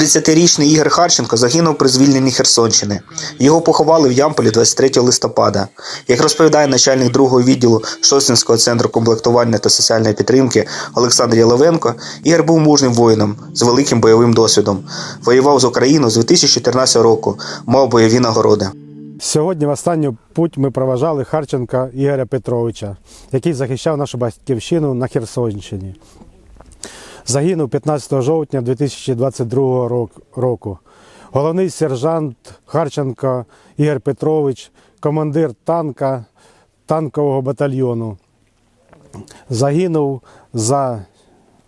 30-річний Ігор Харченко загинув при звільненні Херсонщини. Його поховали в Ямполі 23 листопада. Як розповідає начальник другого відділу Шосінського центру комплектування та соціальної підтримки Олександр Яловенко, Ігор був мужним воїном з великим бойовим досвідом. Воював з Україною з 2014 року, мав бойові нагороди. Сьогодні в останню путь ми проважали Харченка Ігоря Петровича, який захищав нашу батьківщину на Херсонщині. Загинув 15 жовтня 2022 року. Головний сержант Харченко Ігор Петрович, командир танка танкового батальйону. Загинув за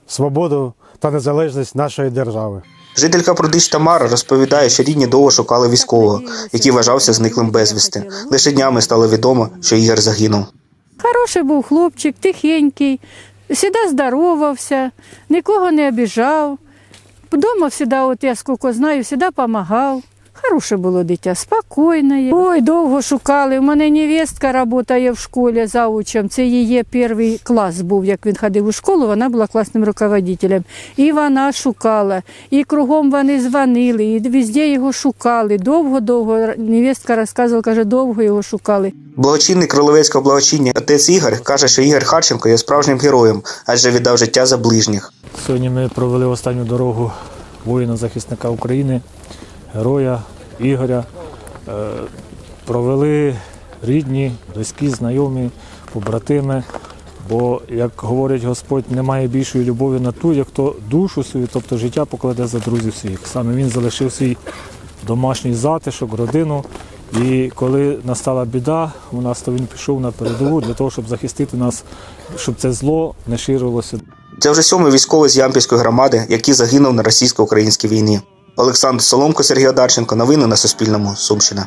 свободу та незалежність нашої держави. Жителька Продич Тамара розповідає, що рідні довго шукали військового, який вважався зниклим безвісти. Лише днями стало відомо, що Ігор загинув. Хороший був хлопчик, тихенький, завжди здоровався, нікого не обіжав. Дома завжди, от я скільки знаю, завжди допомагав. Хороше було дитя, спокійне. Ой, довго шукали. У мене невістка працює в школі заучем. Це її перший клас був, як він ходив у школу, вона була класним руководителем. І вона шукала, і кругом вони дзвонили, і везде його шукали. Довго-довго. Невістка розказувала, каже, довго його шукали. Благочинний кроловецького благочиння отець Ігор каже, що Ігор Харченко є справжнім героєм, адже віддав життя за ближніх. Сьогодні ми провели останню дорогу воїна-захисника України, героя Ігоря. Е, Провели рідні, близькі, знайомі, побратими. Бо, як говорить Господь, немає більшої любові на ту, як то душу свою, тобто життя покладе за друзів своїх. Саме він залишив свій домашній затишок, родину. І коли настала біда, у нас то він пішов на передову для того, щоб захистити нас, щоб це зло не ширилося Це вже сьомий військовий з Ямпільської громади, який загинув на російсько-українській війні. Олександр Соломко, Сергій Одарченко. Новини на Суспільному. Сумщина.